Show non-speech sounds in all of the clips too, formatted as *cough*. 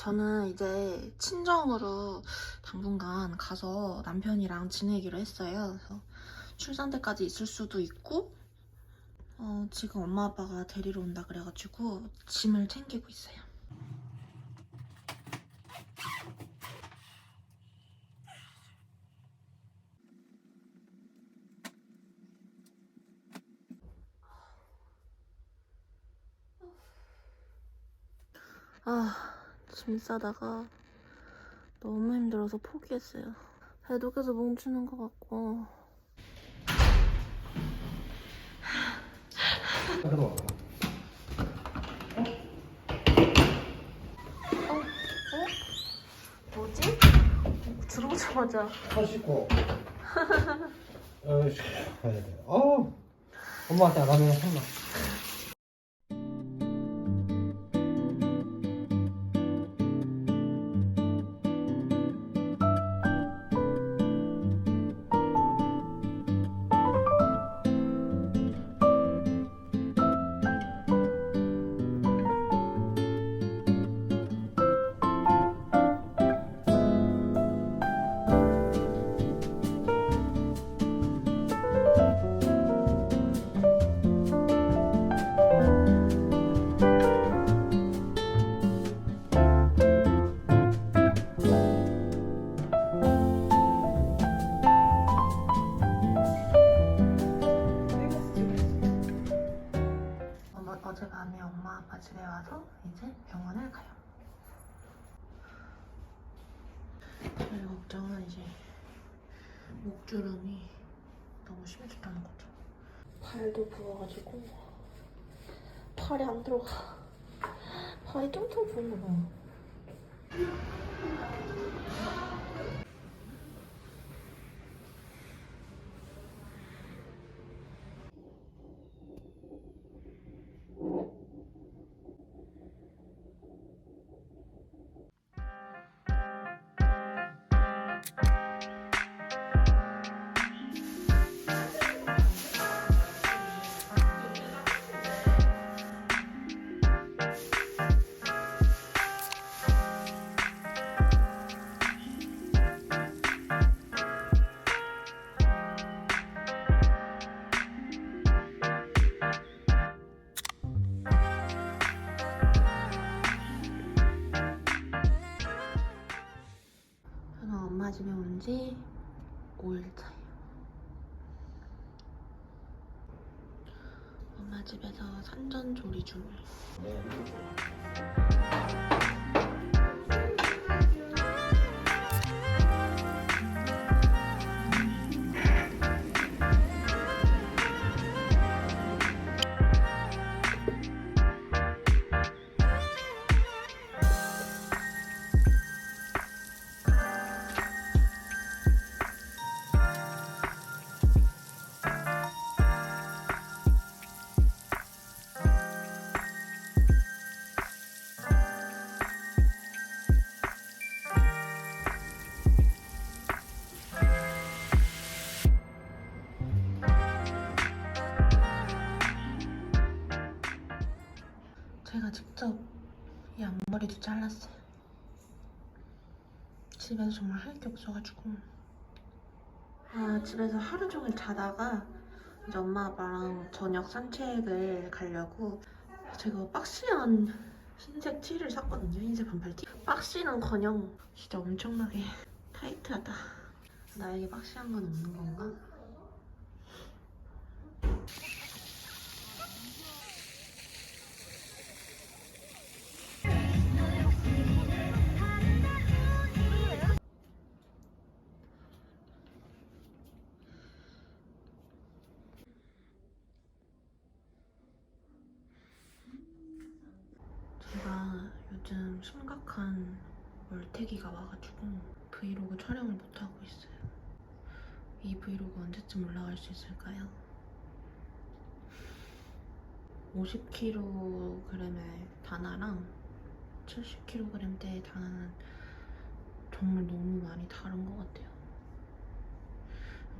저는 이제 친정으로 당분간 가서 남편이랑 지내기로 했어요. 그래서 출산 때까지 있을 수도 있고, 어, 지금 엄마 아빠가 데리러 온다 그래가지고 짐을 챙기고 있어요. 아, 짐 싸다가 너무 힘들어서 포기했어요. 배도 계속 뭉치는 것 같고. 들어와. 뭐지? 들어오자마자 손 씻고. 어이씨. 어 엄마한테 안 하면 혼나. 아빠 집에 와서 이제 병원을 가요. 저희 걱정은 이제 목주름이 너무 심해졌다는 거죠. 발도 부어가지고 팔이 안 들어가. 발이 뚱뚱 부은 거 봐. 집에서 산전조리 중 잘랐어요. 집에서 정말 할 게 없어가지고. 아, 집에서 하루 종일 자다가 이제 엄마 아빠랑 저녁 산책을 가려고 제가 박시한 흰색 티를 샀거든요. 흰색 반팔 티. 박시는 커녕 진짜 엄청나게 타이트하다. 나에게 박시한 건 없는 건가? 월태기가 와가지고 브이로그 촬영을 못하고 있어요. 이 브이로그 언제쯤 올라갈 수 있을까요? 50kg의 다나랑 70kg대의 다나는 정말 너무 많이 다른 것 같아요.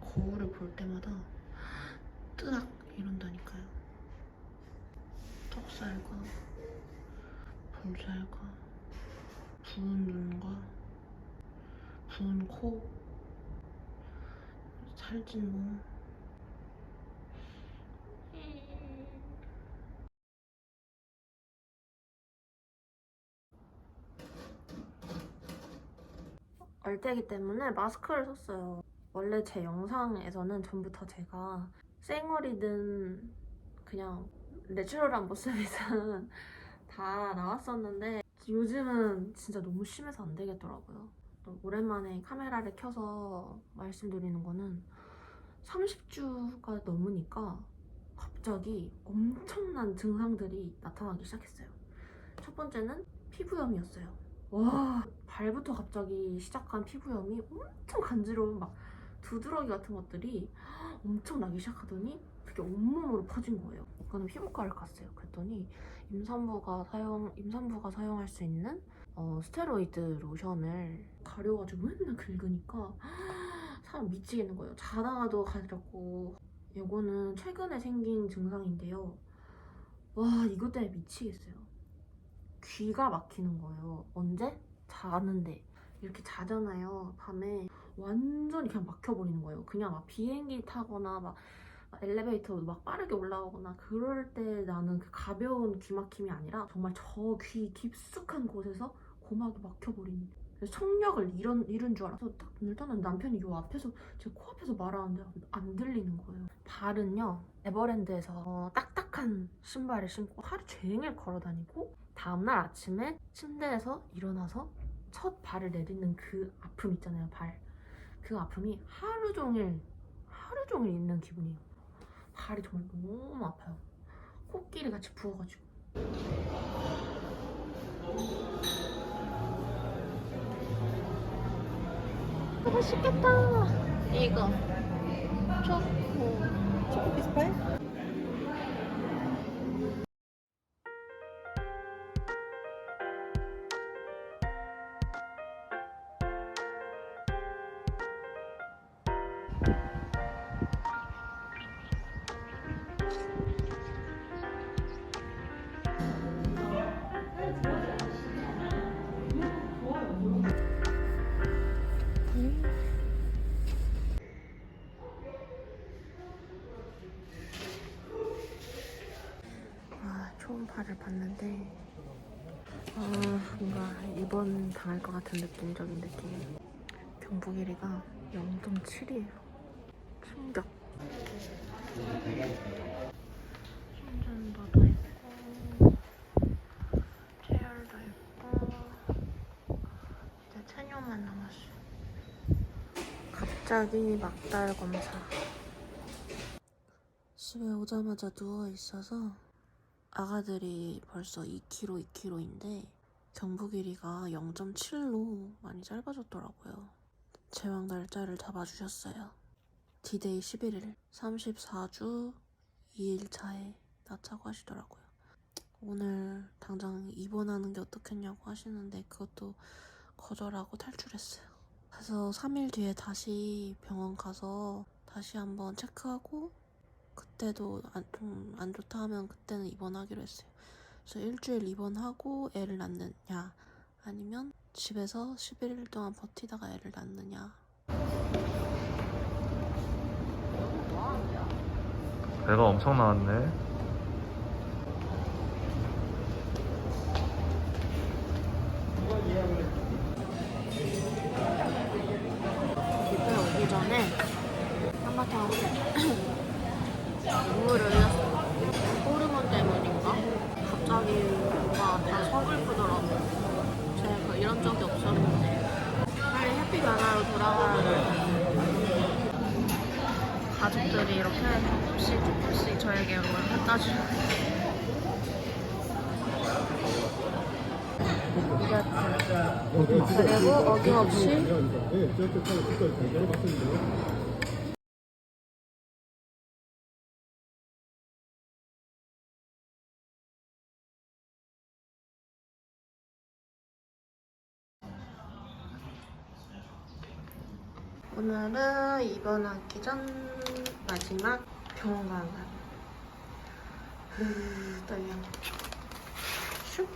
거울을 볼 때마다 뜨악 이런다니까요. 턱살과 볼살과 부은 눈과 부은 코 살찐 몸 얼때기 때문에 마스크를 썼어요. 원래 제 영상에서는 전부 다 제가 쌩얼이든 그냥 내추럴한 모습이든 *laughs* 다 나왔었는데 요즘은 진짜 너무 심해서 안 되겠더라고요. 또 오랜만에 카메라를 켜서 말씀드리는 거는 30주가 넘으니까 갑자기 엄청난 증상들이 나타나기 시작했어요. 첫 번째는 피부염이었어요. 와 발부터 갑자기 시작한 피부염이 엄청 간지러운 막 두드러기 같은 것들이 엄청 나기 시작하더니 그게 온몸으로 퍼진 거예요. 그거는 피부과를 갔어요. 그랬더니 임산부가 사용 임산부가 사용할 수 있는 어, 스테로이드 로션을 가려가지고 맨날 긁으니까 *gasps* 사람 미치겠는 거예요. 자다가도 가렵고 이거는 최근에 생긴 증상인데요. 와 이것 때문에 미치겠어요. 귀가 막히는 거예요. 언제? 자는데 이렇게 자잖아요. 밤에 완전히 그냥 막혀버리는 거예요. 그냥 막 비행기 타거나 막 엘리베이터 막 빠르게 올라오거나 그럴 때 나는 그 가벼운 귀 막힘이 아니라 정말 저 귀 깊숙한 곳에서 고막이 막혀버리는 청력을 잃은, 잃은 줄 알아서 딱 떴는데 남편이 요 앞에서 제 코앞에서 말하는데 안 들리는 거예요. 발은요 에버랜드에서 어, 딱딱한 신발을 신고 하루 종일 걸어 다니고 다음날 아침에 침대에서 일어나서 첫 발을 내딛는 그 아픔 있잖아요 발. 그 아픔이 하루 종일 하루 종일 있는 기분이에요. 발이 정말 너무 아파요. 코끼리 같이 부어가지고. 아, 맛있겠다. 이거 초코. 초코 비스파 봤는데 아, 뭔가 입원 당할 것 같은 느낌적인 느낌. 경부 길이가 0.7이에요. 충격. 심전도도 있고 체열도 있고 이제 체뇨만 남았어요. 갑자기 막달 검사. 집에 오자마자 누워 있어서 아가들이 벌써 2kg, 2kg인데 경부 길이가 0.7로 많이 짧아졌더라고요. 제왕 날짜를 잡아주셨어요. 디데이 11일, 34주 2일차에 낳자고 하시더라고요. 오늘 당장 입원하는 게 어떻겠냐고 하시는데 그것도 거절하고 탈출했어요. 그래서 3일 뒤에 다시 병원 가서 다시 한번 체크하고 그때도 좀 안 좋다 하면 그때는 입원하기로 했어요. 그래서 일주일 입원하고 애를 낳느냐 아니면 집에서 11일 동안 버티다가 애를 낳느냐 배가 엄청 나왔네. 집에 오기 전에 한바탕 눈물을 흘렸어요. 호르몬 때문인가? 갑자기 뭔가 다 서글프더라고요. 제가 그 이런 적이 없었는데 빨리 해피 변화로 돌아가야 돼. 가족들이 이렇게 조금씩 조금씩 저에게 뭘 갖다 주고 그리고 어김없이 오늘은 입원하기 전 마지막 병원 가는 날. 으, 떨려. 슉.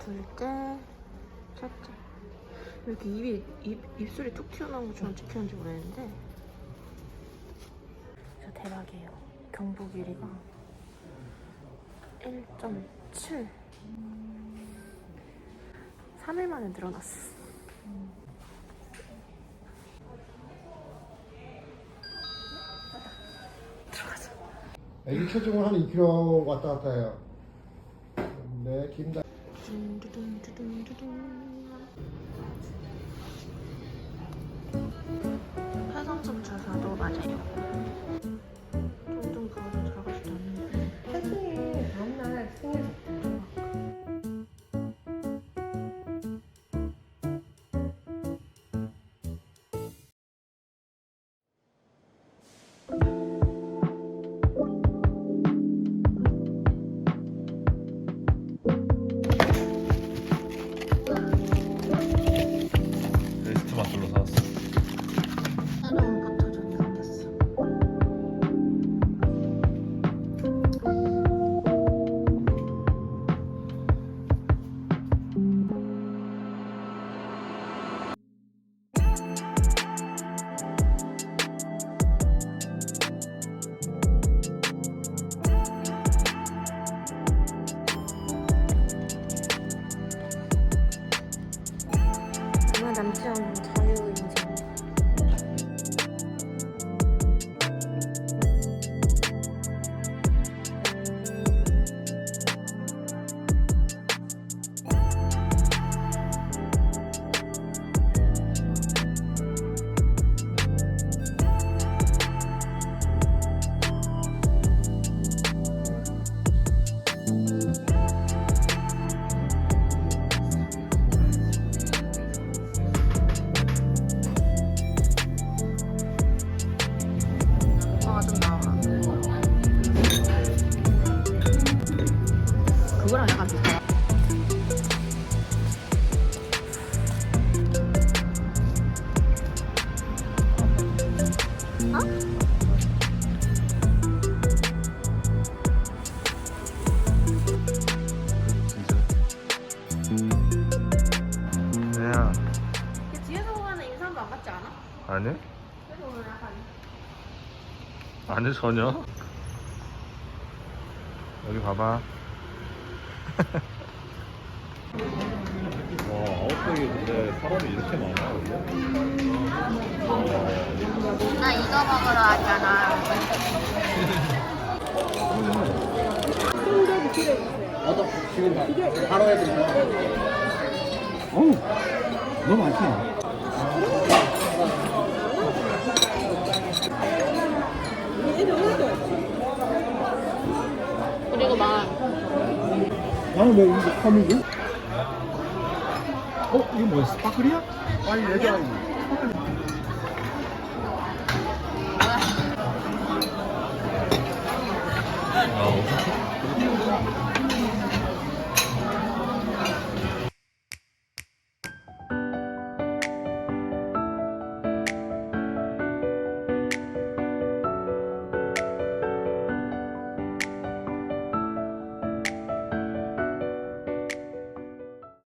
둘째, 첫째. 이렇게 입이, 입, 입술이 툭 튀어나온 것처럼 어떻게 하는지 모르겠는데. 진짜 대박이에요. 경복 유리가. 1.7. 3일 만에 늘어났어. 들어가자. 애기 체중은 한 2kg 왔다 갔다 해요. 네, 김다. 해성점 아? 아니? 그래서 오늘 약간 아니 전혀. 여기 봐봐. 와 *laughs* 아웃백이 근데 사람이 이렇게 많아 나 이거 먹으러 왔잖아. 나도 지금 바- 바로 해드릴게요. 어우, 너무 많지? 그리고 막 나는 왜 이거 커미지? 어, 이거 뭐야? 스파클이야? 아니, 얘들아. 아